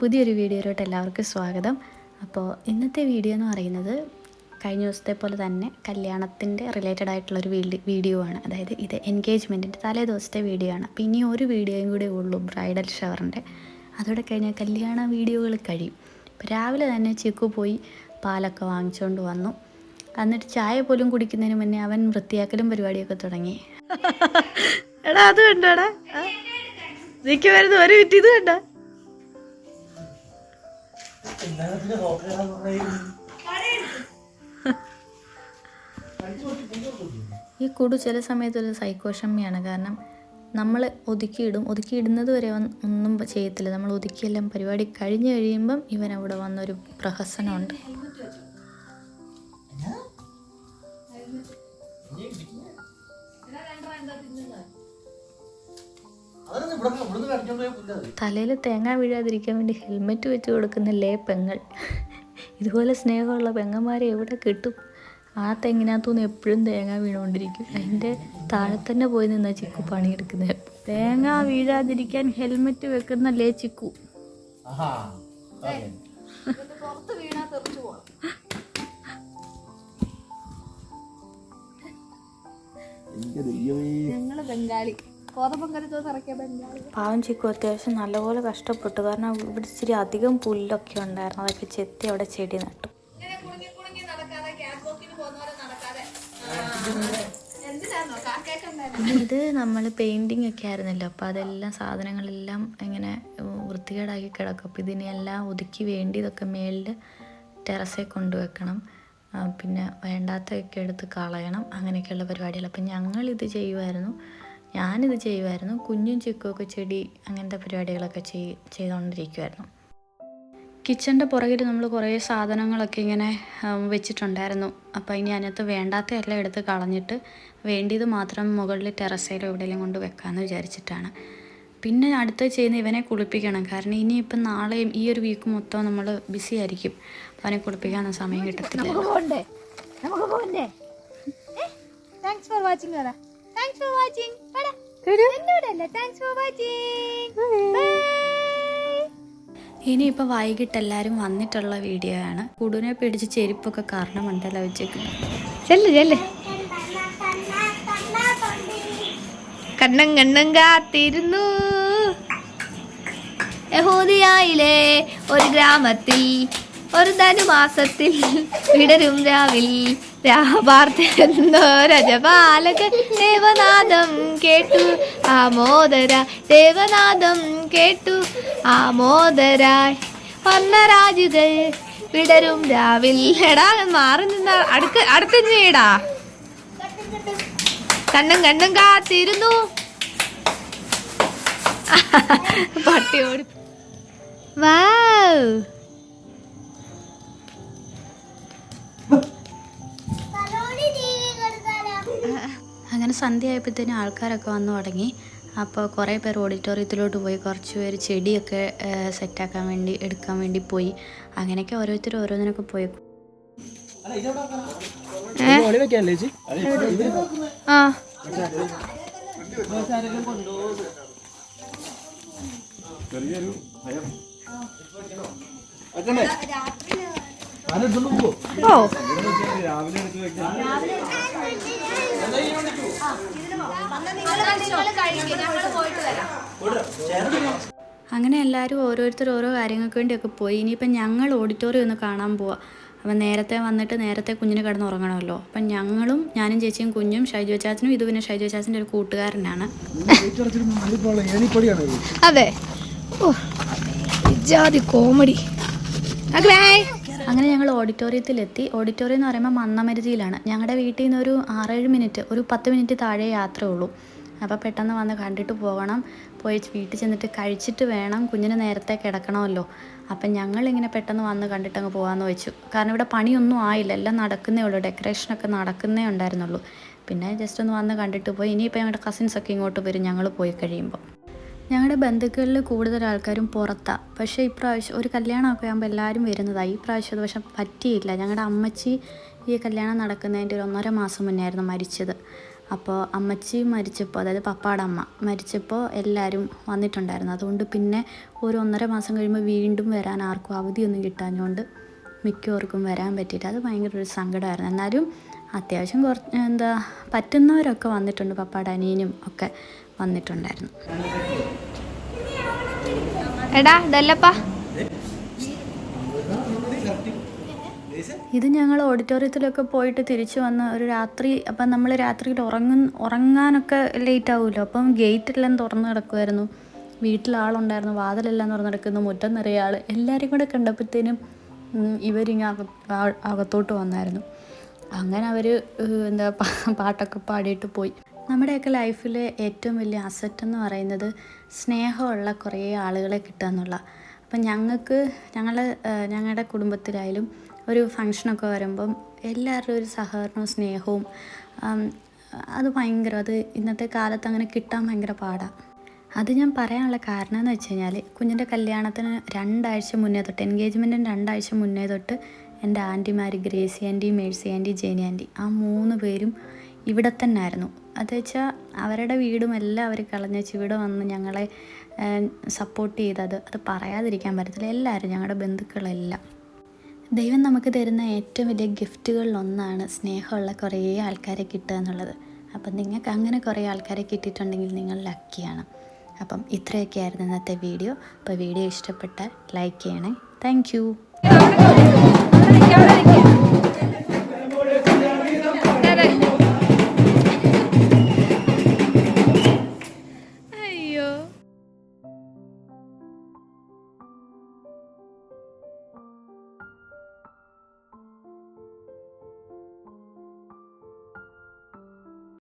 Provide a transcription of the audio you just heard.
പുതിയൊരു വീഡിയോയിലോട്ട് എല്ലാവർക്കും സ്വാഗതം. അപ്പോൾ ഇന്നത്തെ വീഡിയോ എന്ന് പറയുന്നത് കഴിഞ്ഞ ദിവസത്തെ പോലെ തന്നെ കല്യാണത്തിന്റെ റിലേറ്റഡ് ആയിട്ടുള്ളൊരു വീഡിയോ വീഡിയോ ആണ്. അതായത് ഇത് എൻഗേജ്മെന്റിന്റെ തലേ ദിവസത്തെ വീഡിയോ ആണ്. അപ്പോൾ ഇനി ഒരു വീഡിയോയും കൂടെ ഉള്ളൂ ബ്രൈഡൽ ഷവറിന്റെ. അതോടെ കഴിഞ്ഞാൽ കല്യാണ വീഡിയോകൾ കഴിയും. അപ്പോൾ രാവിലെ തന്നെ ചിക്കു പോയി പാലൊക്കെ വാങ്ങിച്ചുകൊണ്ട് വന്നു. എന്നിട്ട് ചായ പോലും കുടിക്കുന്നതിന് മുന്നേ അവൻ വൃത്തിയാക്കലും പരിപാടിയൊക്കെ തുടങ്ങി. എടാ അത് കണ്ടോടാ നിക്ക് വരുന്നു ഒരു വിറ്റ് ഇത് കണ്ട ഈ കുടു ചില സമയത്ത് ഒരു സൈക്കോഷമ്മയാണ് കാരണം നമ്മൾ ഒതുക്കിയിടും. ഒതുക്കിയിടുന്നത് വരെ ഒന്നും ചെയ്യത്തില്ല. നമ്മൾ ഒതുക്കിയെല്ലാം പരിപാടി കഴിഞ്ഞു കഴിയുമ്പം ഇവൻ അവിടെ വന്നൊരു പ്രഹസനമുണ്ട്. തലയിൽ തേങ്ങ വീഴാതിരിക്കാൻ വേണ്ടി ഹെൽമെറ്റ് വെച്ച് കൊടുക്കുന്നല്ലേ പെങ്ങൾ. ഇതുപോലെ സ്നേഹമുള്ള പെങ്ങന്മാരെ എവിടെ കിട്ടും? ആ തെങ്ങിനകത്തുനിന്ന് എപ്പോഴും തേങ്ങ വീണുകൊണ്ടിരിക്കും. അതിന്റെ താഴെ തന്നെ പോയി നിന്നാ ചിക്കു പണിയെടുക്കുന്നത്. തേങ്ങ വീഴാതിരിക്കാൻ ഹെൽമെറ്റ് വെക്കുന്നല്ലേ ചിക്കു. ഞങ്ങൾ ബംഗാളി. പാവം ചിക്കു അത്യാവശ്യം നല്ലപോലെ കഷ്ടപ്പെട്ടു. കാരണം ഇവിടെ ഇച്ചിരി അധികം പുല്ലൊക്കെ ഉണ്ടായിരുന്നു. അതൊക്കെ ചെത്തി അവിടെ ചെടി നട്ടു. ഇത് നമ്മൾ പെയിന്റിംഗ് ഒക്കെ ആയിരുന്നല്ലോ. അപ്പോൾ അതെല്ലാം സാധനങ്ങളെല്ലാം ഇങ്ങനെ വൃത്തികേടാക്കി കിടക്കും. അപ്പോൾ ഇതിനെല്ലാം ഒതുക്കി വേണ്ടി ഇതൊക്കെ മേളിൽ ടെറസിൽ കൊണ്ടുവെക്കണം പിന്നെ വേണ്ടാത്തതൊക്കെ എടുത്ത് കളയണം. അങ്ങനെയൊക്കെയുള്ള പരിപാടികൾ. അപ്പം ഇത് ചെയ്യുമായിരുന്നു ഞാനിത് ചെയ്യുമായിരുന്നു കുഞ്ഞും ചിക്കുമൊക്കെ ചെടി അങ്ങനത്തെ പരിപാടികളൊക്കെ ചെയ് ചെയ്തുകൊണ്ടിരിക്കുമായിരുന്നു കിച്ചന്റെ പുറകിൽ നമ്മൾ കുറേ സാധനങ്ങളൊക്കെ ഇങ്ങനെ വെച്ചിട്ടുണ്ടായിരുന്നു. അപ്പോൾ ഇനി അതിനകത്ത് വേണ്ടാത്ത എല്ലാം എടുത്ത് കളഞ്ഞിട്ട് വേണ്ടിയത് മാത്രം മുകളിൽ ടെറസയിലോ എവിടെയെങ്കിലും കൊണ്ട് വെക്കാമെന്ന് വിചാരിച്ചിട്ടാണ്. പിന്നെ അടുത്ത് ചെയ്യുന്ന ഇവനെ കുളിപ്പിക്കണം. കാരണം ഇനിയിപ്പം നാളെയും ഈ ഒരു വീക്ക് മൊത്തം നമ്മൾ ബിസി ആയിരിക്കും. അപ്പോൾ അവനെ കുളിപ്പിക്കാനൊന്നും സമയം കിട്ടത്തില്ല നമുക്ക് പോണ്ടേ? Thanks for watching thanks for watching എന്നോട് അല്ല താങ്ക്സ് ഫോർ വാച്ചിങ് ഇനിയിപ്പോൾ വൈകിട്ട് എല്ലാവരും വന്നിട്ടുള്ള വീഡിയോ ആണ്. കുടുനെ പിടിച്ച് ചെരുപ്പൊക്കെ കാരണം മണ്ടല വെച്ചേക്കുന്നത് ചെല്ല് ചെല്ല്. കണ്ണം കണ്ണം കാത്തിരുന്നു. യഹൂദിയായിലെ ഒരു ഗ്രാമത്തിൽ ഒരു ധനുമാസത്തിൽ വിടരും രാവിൽ. രാപാർത്തരജപാലകൻ ദേവനാദം കേട്ടു. ആമോദര ദേവനാദം കേട്ടു. ആമോദരായി വന്ന രാജുകൾ വിടരും രാവിൽ. എടാ മാറി നിന്ന. അടുക്ക അടുത്ത ചെയ്യടാ കണ്ണും കണ്ണും കാത്തിരുന്നു. പട്ടിയോട് വാ. അങ്ങനെ സന്ധ്യ ആയപ്പോഴത്തേനും ആൾക്കാരൊക്കെ വന്നു തുടങ്ങി. അപ്പോൾ കുറേ പേർ ഓഡിറ്റോറിയത്തിലോട്ട് പോയി. കുറച്ച് പേര് ചെടിയൊക്കെ സെറ്റാക്കാൻ വേണ്ടി എടുക്കാൻ വേണ്ടി പോയി. അങ്ങനെയൊക്കെ ഓരോരുത്തർ ഓരോന്നിനൊക്കെ പോയി. ആ. ഓ. അങ്ങനെ എല്ലാവരും ഓരോരുത്തർ ഓരോ കാര്യങ്ങൾക്ക് വേണ്ടിയൊക്കെ പോയി. ഇനിയിപ്പം ഞങ്ങൾ ഓഡിറ്റോറിയം ഒന്ന് കാണാൻ പോവാം. അപ്പം നേരത്തെ വന്നിട്ട് നേരത്തെ കുഞ്ഞിന് കിടന്ന് ഉറങ്ങണമല്ലോ. അപ്പം ഞങ്ങളും ഞാനും ചേച്ചിയും കുഞ്ഞും ഷൈജു ചാച്ചനും ഇത് പിന്നെ ഷൈജു ചാച്ചന്റെ ഒരു കൂട്ടുകാരനാണ്. അതെ. ഓ ഇജാതി കോമഡി. അങ്ങനെ ഞങ്ങൾ ഓഡിറ്റോറിയത്തിലെത്തി. ഓഡിറ്റോറിയം എന്ന് പറയുമ്പോൾ മന്നമരുതിയിലാണ് ഞങ്ങളുടെ വീട്ടിൽ നിന്ന് ഒരു ആറേഴ് മിനിറ്റ് ഒരു പത്ത് മിനിറ്റ് താഴെ യാത്രയേ ഉള്ളൂ. അപ്പോൾ പെട്ടെന്ന് വന്ന് കണ്ടിട്ട് പോകണം. പോയി വീട്ടിൽ ചെന്നിട്ട് കഴിച്ചിട്ട് വേണം. കുഞ്ഞിന് നേരത്തെ കിടക്കണമല്ലോ. അപ്പം ഞങ്ങളിങ്ങനെ പെട്ടെന്ന് വന്ന് കണ്ടിട്ട് അങ്ങ് പോകാമെന്ന് വെച്ചു. കാരണം ഇവിടെ പണിയൊന്നും ആയില്ല. എല്ലാം നടക്കുന്നേ ഉള്ളൂ. ഡെക്കറേഷനൊക്കെ നടക്കുന്നേ ഉണ്ടായിരുന്നുള്ളൂ. പിന്നെ ജസ്റ്റ് ഒന്ന് വന്ന് കണ്ടിട്ട് പോയി. ഇനിയിപ്പോൾ ഞങ്ങളുടെ കസിൻസൊക്കെ ഇങ്ങോട്ട് വരും ഞങ്ങൾ പോയി കഴിയുമ്പോൾ ഞങ്ങളുടെ ബന്ധുക്കളിൽ കൂടുതൽ ആൾക്കാരും പുറത്താണ് പക്ഷേ ഇപ്രാവശ്യം ഒരു കല്യാണമൊക്കെ ആകുമ്പോൾ എല്ലാവരും വരുന്നതാണ് ഈ പ്രാവശ്യം അത് പക്ഷെ പറ്റിയില്ല. ഞങ്ങളുടെ അമ്മച്ചി ഈ കല്യാണം നടക്കുന്നതിന്റെ ഒരു ഒന്നര മാസം മുന്നേ ആയിരുന്നു മരിച്ചത്. അപ്പോൾ അമ്മച്ചി മരിച്ചപ്പോൾ അതായത് പപ്പാടെ അമ്മ മരിച്ചപ്പോൾ എല്ലാവരും വന്നിട്ടുണ്ടായിരുന്നു. അതുകൊണ്ട് പിന്നെ ഒരു ഒന്നര മാസം കഴിയുമ്പോൾ വീണ്ടും വരാൻ ആർക്കും അവധിയൊന്നും കിട്ടാഞ്ഞുകൊണ്ട് മിക്കവർക്കും വരാൻ പറ്റിയിട്ട് അത് ഭയങ്കര ഒരു സങ്കടമായിരുന്നു. എന്നാലും അത്യാവശ്യം കുറച്ച് എന്താ പറ്റുന്നവരൊക്കെ വന്നിട്ടുണ്ട്. പപ്പാടെ അനിയനും ഒക്കെ വന്നിട്ടുണ്ടായിരുന്നു. എടാ ഇതല്ലപ്പാ. ഇത് ഞങ്ങൾ ഓഡിറ്റോറിയത്തിലൊക്കെ പോയിട്ട് തിരിച്ചു വന്ന് ഒരു രാത്രി അപ്പം നമ്മൾ രാത്രിയിൽ ഉറങ്ങും ഉറങ്ങാനൊക്കെ ലേറ്റ് ആവുമല്ലോ അപ്പം ഗേറ്റെല്ലാം തുറന്ന് കിടക്കുമായിരുന്നു വീട്ടിലാളുണ്ടായിരുന്നു വാതിലെല്ലാം തുറന്ന് കിടക്കുന്നു മുറ്റം നിറയെ ആൾ എല്ലാവരും കൂടെ കണ്ടപ്പോഴത്തേനും ഇവരിങ്ങ അകത്തോട്ട് വന്നായിരുന്നു. അങ്ങനെ അവർ എന്താ പാട്ടൊക്കെ പാടിയിട്ട് പോയി. നമ്മുടെയൊക്കെ ലൈഫിലെ ഏറ്റവും വലിയ അസറ്റ് എന്ന് പറയുന്നത് സ്നേഹമുള്ള കുറേ ആളുകളെ കിട്ടുക എന്നുള്ള. അപ്പം ഞങ്ങൾക്ക് ഞങ്ങൾ ഞങ്ങളുടെ കുടുംബത്തിലായാലും ഒരു ഫങ്ഷനൊക്കെ വരുമ്പം എല്ലാവരുടെയും ഒരു സഹകരണവും സ്നേഹവും അത് ഭയങ്കര അത് ഇന്നത്തെ കാലത്ത് അങ്ങനെ കിട്ടാൻ ഭയങ്കര പാടാണ് അത് ഞാൻ പറയാനുള്ള കാരണം എന്ന് വെച്ച് കഴിഞ്ഞാൽ കുഞ്ഞിന്റെ കല്യാണത്തിന് രണ്ടാഴ്ച മുന്നേ തൊട്ട് എൻഗേജ്മെന്റിന് രണ്ടാഴ്ച മുന്നേ തൊട്ട് എന്റെ ആന്റിമാർ Gracy aunty Mercy aunty Jenny aunty ആ മൂന്ന് പേരും ഇവിടെ തന്നെ ആയിരുന്നു അത് വെച്ചാൽ അവരുടെ വീടും എല്ലാം അവർ കളഞ്ഞേച്ച് ഇവിടെ വന്ന് ഞങ്ങളെ സപ്പോർട്ട് ചെയ്തത്. അത് പറയാതിരിക്കാൻ പറ്റത്തില്ല. എല്ലാവരും ഞങ്ങളുടെ ബന്ധുക്കളെല്ലാം. ദൈവം നമുക്ക് തരുന്ന ഏറ്റവും വലിയ ഗിഫ്റ്റുകളിലൊന്നാണ് സ്നേഹമുള്ള കുറേ ആൾക്കാരെ കിട്ടുക എന്നുള്ളത്. അപ്പം നിങ്ങൾക്ക് അങ്ങനെ കുറേ ആൾക്കാരെ കിട്ടിയിട്ടുണ്ടെങ്കിൽ നിങ്ങൾ ലക്കിയാണ് അപ്പം ഇത്രയൊക്കെ ആയിരുന്നു ഇന്നത്തെ വീഡിയോ. അപ്പോൾ വീഡിയോ ഇഷ്ടപ്പെട്ടാൽ ലൈക്ക് ചെയ്യണേ. Thank you